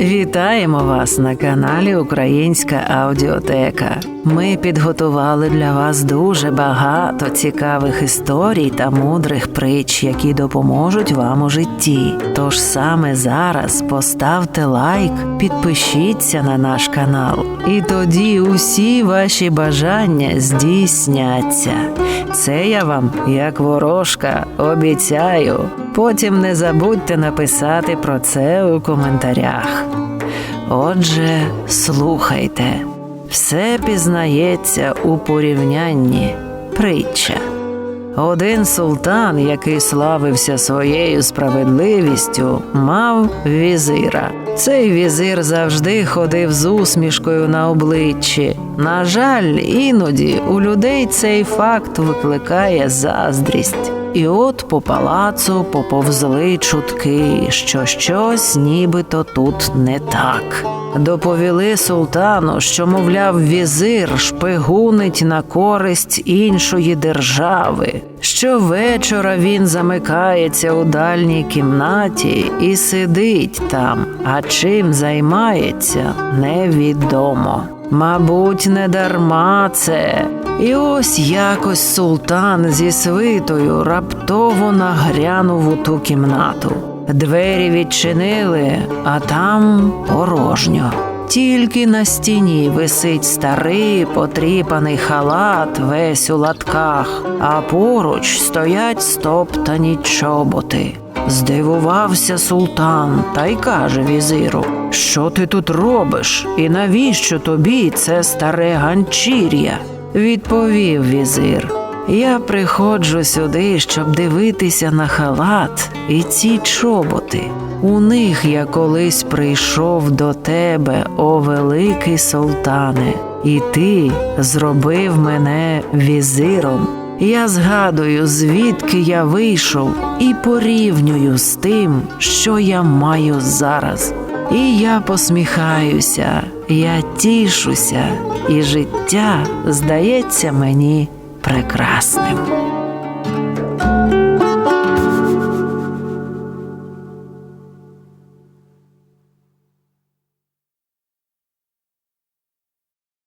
Вітаємо вас на каналі Українська Аудіотека. Ми підготували для вас дуже багато цікавих історій та мудрих притч, які допоможуть вам у житті. Тож саме зараз поставте лайк, підпишіться на наш канал, і тоді усі ваші бажання здійсняться. Це я вам, як ворожка, обіцяю. Потім не забудьте написати про це у коментарях. Отже, слухайте, все пізнається у порівнянні притча. Один султан, який славився своєю справедливістю, мав візира. Цей візир завжди ходив з усмішкою на обличчі. На жаль, іноді у людей цей факт викликає заздрість. І от по палацу поповзли чутки, що щось нібито тут не так. Доповіли султану, що, мовляв, візир шпигунить на користь іншої держави. Щовечора він замикається у дальній кімнаті і сидить там, а чим займається, невідомо. Мабуть, не дарма це. І ось якось султан зі свитою раптово нагрянув у ту кімнату. Двері відчинили, а там порожньо. Тільки на стіні висить старий потріпаний халат весь у латках, а поруч стоять стоптані чоботи. Здивувався султан та й каже візиру: Що ти тут робиш? І навіщо тобі це старе ганчір'я? Відповів візир. Я приходжу сюди, щоб дивитися на халат і ці чоботи. У них я колись прийшов до тебе, о великий султане, і ти зробив мене візиром. Я згадую, звідки я вийшов, і порівнюю з тим, що я маю зараз. І я посміхаюся, я тішуся, і життя здається мені прекрасним.